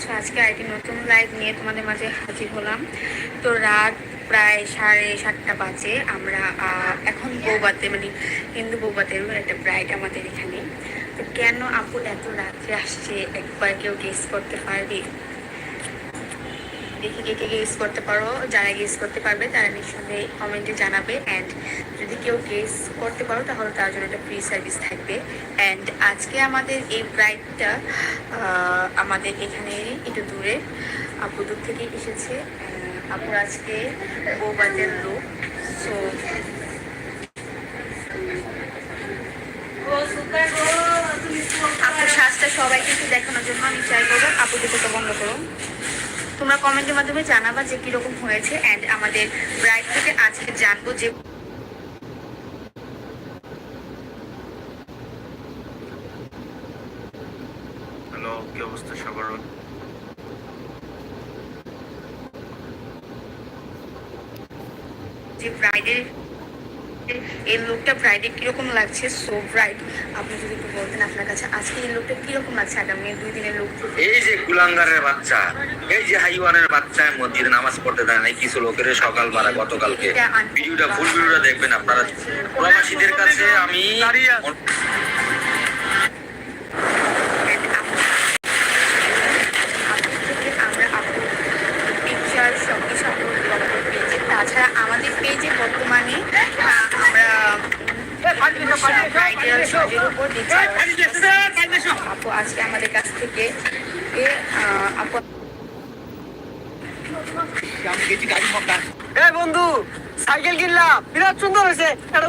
আছো আজকে আরেকটি নতুন লাইভ নিয়ে তোমাদের মাঝে হাজির হলাম। তো রাত প্রায় সাড়ে সাতটা বাজে। আমরা এখন বৌবাতে মানে হিন্দু বৌবাতের একটা ব্রাইড আমাদের এখানে। তো কেন আপু এত রাত্রে আসছে? একবার কেউ গেস্ট করতে পারবে? দেখি কে কে গেস করতে পারো। যারা গেস করতে পারবে, তারা নিঃসন্দেহে কমেন্টে জানাবে। অ্যান্ড যদি কেউ গেস করতে পারো, তাহলে তার জন্য একটা ফ্রি সার্ভিস থাকবে। অ্যান্ড আজকে আমাদের এই ব্রাইডটা আমাদের এখানে একটু দূরে, আপু দূর থেকে এসেছে। আপুর আজকে বৌবাজের লোক সো আপুর সাজটা সবাইকে একটু দেখানোর জন্য আমি চাই করব। আপু দুটো বন্ধ করো তোমরা কমেন্টের মাধ্যমে জানাবা যে কীরকম হয়েছে অ্যান্ড আমাদের ব্রাইড থেকে আজকে জানব যে হ্যালো কি অবস্থা সবার? যে ব্রাইডের এই লুকটা ব্রাইডে কীরকম লাগছে? সো ব্রাইড আপনি যদি একটু বলতেন আপনার কাছে আজকে এই লুকটা কীরকম লাগছে আগামী দুই দিনের লুক এই যে গুলাঙ্গারের বাচ্চা এই যে হাইওয়ানের বাচ্চা মসজিদে নামাজ পড়তে দেয় নাই কিছু লোকের সকাল বারা গতকালকে। ভিডিওটা ফুল ভিডিওটা দেখবেন আপনারা। প্রবাসীদের কাছে আমি আমরা আপুর পিকচার সব কিছু আপলোড করব পেজে তাছাড়া আমাদের পেজে বর্তমানে আহ, আমরা ব্রাইডাল সাজের উপর দিচ্ছি আপু আজকে আমাদের কাছ থেকে এ, বন্ধু সাইকেল কিনলাম। বিরাট সুন্দর হয়েছে। একটা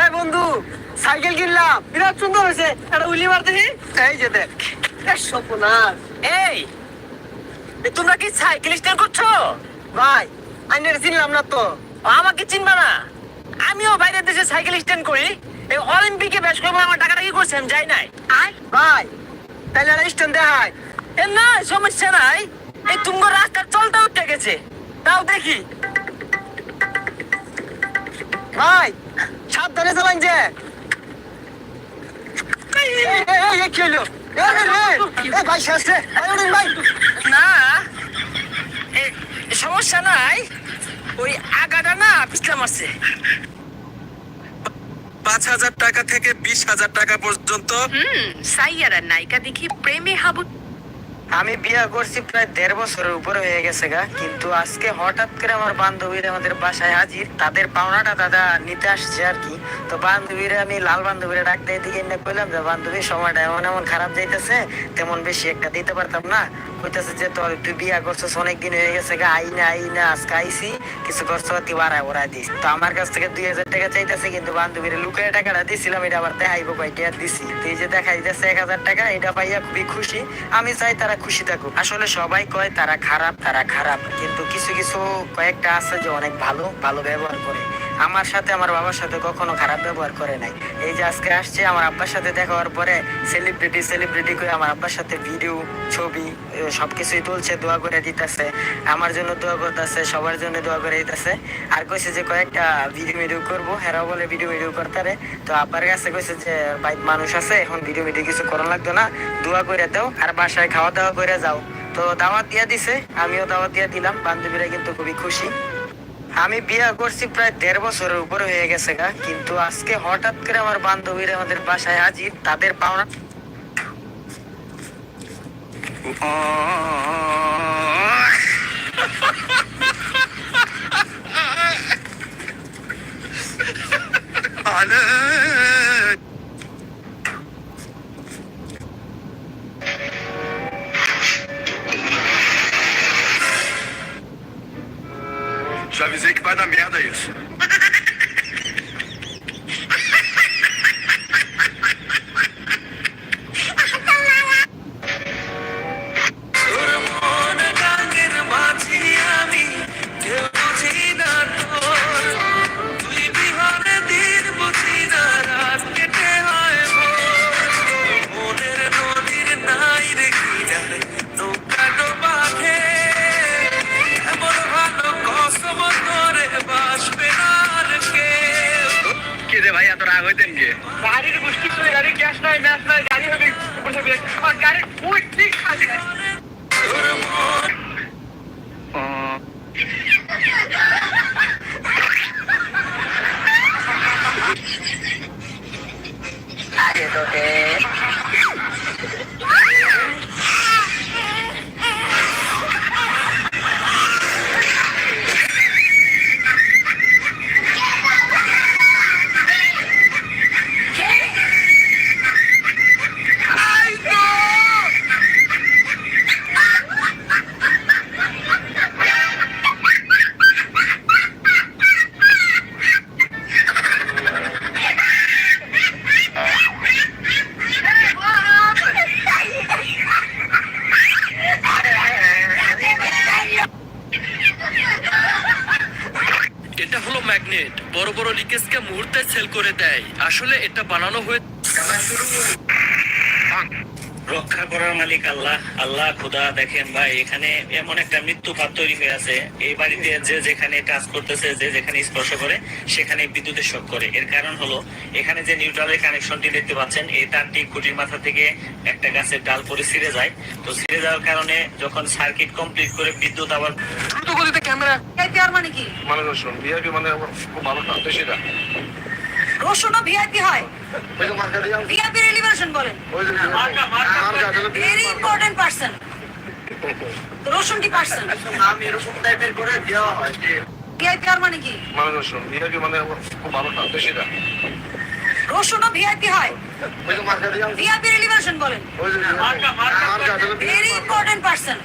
এ বন্ধু সাইকেল কিনলাম। বিরাট সুন্দর হয়েছে। একটা এই যে দেখ। সপনার এই তোমরা কি সাইকেল স্ট্যান্ড করছ? ভাই আমি চিনলাম না তো। আমাকে চিনবা না। আমিও বাইরের দেশে সাইকেল স্ট্যান্ড করি। এই অলিম্পিকে বেশ কয়েকবার আমার টাকাটা কি করছি? আমি যাই নাই। আয়। ভাই তাহলে আর দেখায় এ না সমস্যা নাই। এই তুঙ্গ রাস্তার চলটা উঠে গেছে। তাও দেখি। ভাই সাবধানে চালান যে। কি হলো? ভাই শেষ ভাই, না। সমস্যা নাই। ওই আগাটা না পিছলা মারছে। পাঁচ হাজার টাকা থেকে বিশ হাজার টাকা পর্যন্ত। হুম সাইয়ারা নায়িকা দেখি প্রেমে হাবু আমি বিয়ে করছি প্রায় দেড় বছরের উপরে হয়ে গেছে গা। কিন্তু আজকে হঠাৎ করে আমার বান্ধবীরা আমাদের বাসায় হাজির। তাদের পাওনাটা দাদা নিতে আসছে আর কি। তো বান্ধবীরা, আমি লাল বান্ধবীরা ডাক দিয়ে দিকে এনে কইলাম যে, বান্ধবী, সময়টা এমন এমন খারাপ যাইতেছে, তেমন বেশি একটা দিতে পারতাম না। কইতেছে যে, তোর তুই বিয়া করছিস, অনেক দিন হয়ে গেছে গা, আই না আই না, আজকে আইসি কিছু খরচপাতি বাড়ায় ওরা দিস। তো আমার কাছ থেকে দুই হাজার টাকা চাইতেছে, কিন্তু বান্ধবীরা লুকিয়ে টাকাটা দিছিলাম, এটা আবার দেখাইব কয়টা দিছি। এই যে দেখা দিতেছে এক হাজার টাকা, এটা পাইয়া খুবই খুশি। আমি চাই তারা খুশি থাকুক আসলে সবাই কয় তারা খারাপ তারা খারাপ, কিন্তু কিছু কিছু কয়েকটা আছে যে অনেক ভালো ভালো ব্যবহার করে। আমার সাথে আমার বাবার সাথে কখনো খারাপ ব্যবহার করে নাই। এই যে আজকে আসছে আমার আব্বার সাথে দেখা হওয়ার পরে সেলিব্রিটি সেলিব্রিটি করে আমার আব্বার সাথে ভিডিও ছবি এ, সবকিছুই তুলছে দোয়া করে দিতেছে। আমার জন্য দোয়া করতেছে সবার জন্য দোয়া করে দিতেছে। আর কইছে যে কয়েকটা ভিডিও ভিডিও করব। হেরাও বলে ভিডিও ভিডিও করতারে তো আব্বার কাছে কইছে যে বাইক মানুষ আছে এখন ভিডিও ভিডিও কিছু করা লাগতো না। দোয়া করে দাও আর বাসায় খাওয়া দাওয়া করে যাও। তো দাওয়াত দিয়া দিছে আমিও দাওয়াত দিয়া দিলাম। বান্ধবীরা কিন্তু খুবই খুশি। আমি বিয়া করছি প্রায় দেড় বছরের উপরে হয়ে গেছে গা, কিন্তু আজকে হঠাৎ করে আমার বান্ধবীরা আমাদের বাসায় হাজির, তাদের পাওনা হইতেন গিয়ে। গাড়ির গোষ্ঠী করে গাড়ি গ্যাস নয় ম্যাচ নয় গাড়ি হবে। আর গাড়ির ফুল ঠিক আছে? Yeah, okay. বড় বড় লিকেজকে মুহূর্তে সেল করে দেয়। আসলে এটা বানানো হয়ে রক্ষা করার মালিক আল্লাহ। আল্লাহ খুদা দেখেন ভাই এখানে এমন একটা মৃত্যুপাত তৈরি হয়ে আছে। এই বাড়িতে যে যেখানে কাজ করতেছে যে যেখানে স্পর্শ করে সেখানে বিদ্যুতের শক করে। এর কারণ হলো এখানে যে নিউট্রালের কানেকশনটি দেখতে পাচ্ছেন এই তারটি খুঁটির মাথা থেকে একটা গাছের ডাল পরে ছিঁড়ে যায়। তো ছিঁড়ে যাওয়ার কারণে যখন সার্কিট কমপ্লিট করে বিদ্যুৎ আবার মানে কি? মানে রসুন ভিআইপি মানে খুব ভালো না সেটা রোশনও ভিআইপি হয় ভিআইপি রেলিভারেশন বলেন ভেরি ইম্পর্টেন্ট পার্সন রোশন কি পার্সন নাম এরকম টাইপের করে দেওয়া হয় ভিআইপি আর মানে কি? মানে রসুন ভিআইপি মানে খুব ভালো না সেটা রোশনও ভিআইপি হয় ভিআইপি রেলিভারেশন বলেন। ভেরি ইম্পর্টেন্ট পার্সন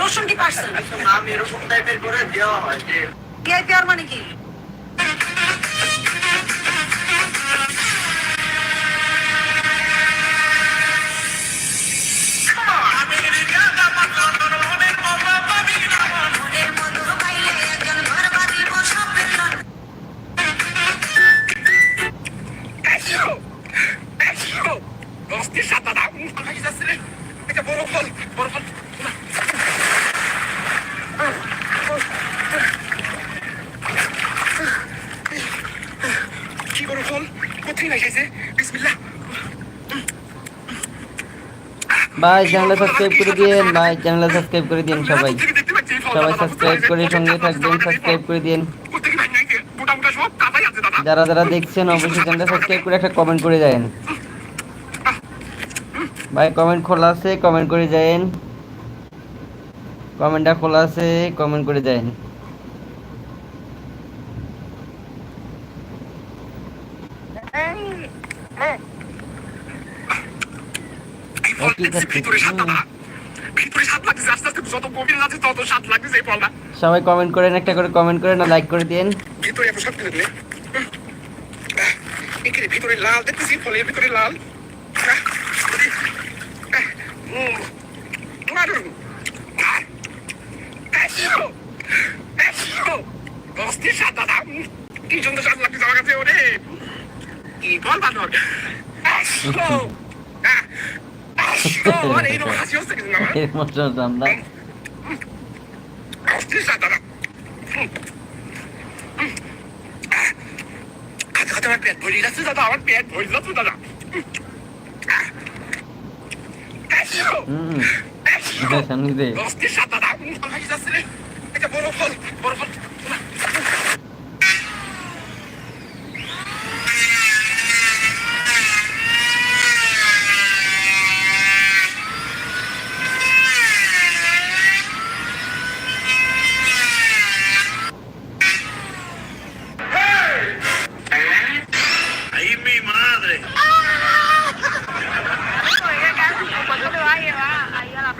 রোশন কি পার্সন নাম এরকম টাইপের করে দেওয়া হয় ভিআইপি আর মানে কি? ভাই চ্যানেল সাবস্ক্রাইব করে দিন ভাই চ্যানেল সাবস্ক্রাইব করে দিন সবাই। সবাই সাবস্ক্রাইব করে সঙ্গে থাকবেন সাবস্ক্রাইব করে দিন যারা যারা দেখছেন, অবশ্যই চ্যানেলটা সাবস্ক্রাইব করে একটা কমেন্ট করে যাবেন ভাই কমেন্ট খোলা আছে কমেন্ট করে যাবেন কমেন্টটা খোলা আছে কমেন্ট করে যাবেন এই ফল দেখছি ভিতরে স্বাদ দাদা ভিতরে স্বাদ লাগছে আস্তে আস্তে যত গভীরে যাচ্ছে তত স্বাদ লাগছে এই ফলটা সবাই কমেন্ট করেন একটা করে কমেন্ট করেন আর লাইক করে দিন ভিতরে এত স্বাদ লাগলে এখানে ভিতরে লাল দেখতেছি ফলের ভিতরে লাল কি সুন্দর স্বাদ লাগছে আমার কাছে ওরে কি ফল বানর আহ, আরে এইরকম হাসি হচ্ছে কিন্তু আমার এর মতো রান্না অস্থির স্বাদ দাদা খাতে খাতে আমার পেট ভরে যাচ্ছে দাদা আমার পেট ভরে যাচ্ছে দাদা হুম এটা সামনে দে অস্থির স্বাদ দাদা ভাই যাচ্ছে রে এটা বড় ফল বড় ফল ¡Ay,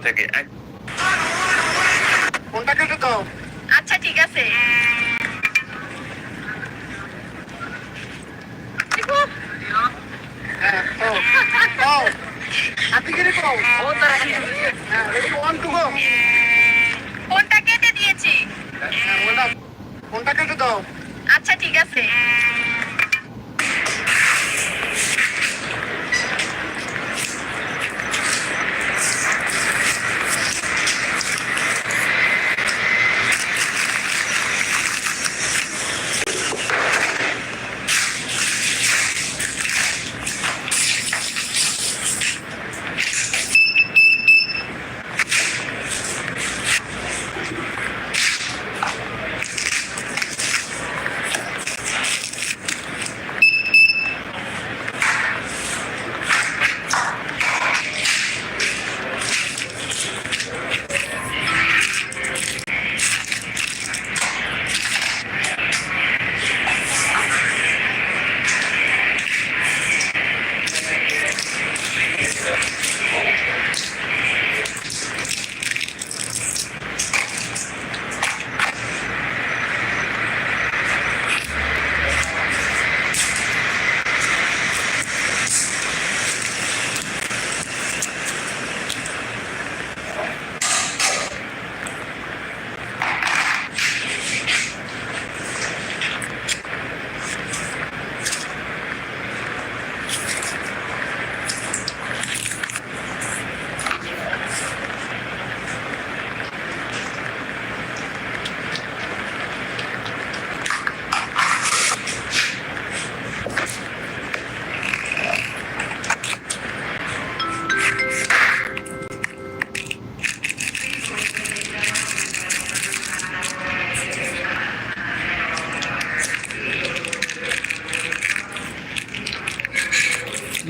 থেকে এক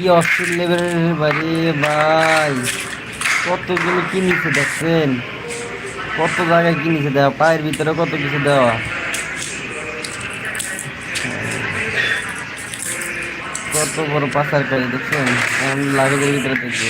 কি অস্থির লেভেলের বাড়ি, ভাই। কতগুলো কিনেছে দেখছেন? কত জায়গায় কিনেছে দেওয়া? পায়ের ভিতরে কত কিছু দেওয়া? কত বড় পাচার করে দেখছেন? লাগে ভিতরে দেখব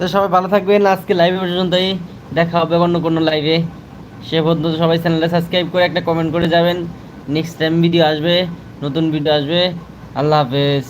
তো সবাই ভালো থাকবেন। আজকে লাইভে পর্যন্তই। দেখা হবে অন্য কোনো লাইভে সে পর্যন্ত সবাই চ্যানেলে সাবস্ক্রাইব করে একটা কমেন্ট করে যাবেন। নেক্সট টাইম ভিডিও আসবে, নতুন ভিডিও আসবে। আল্লাহ হাফেজ।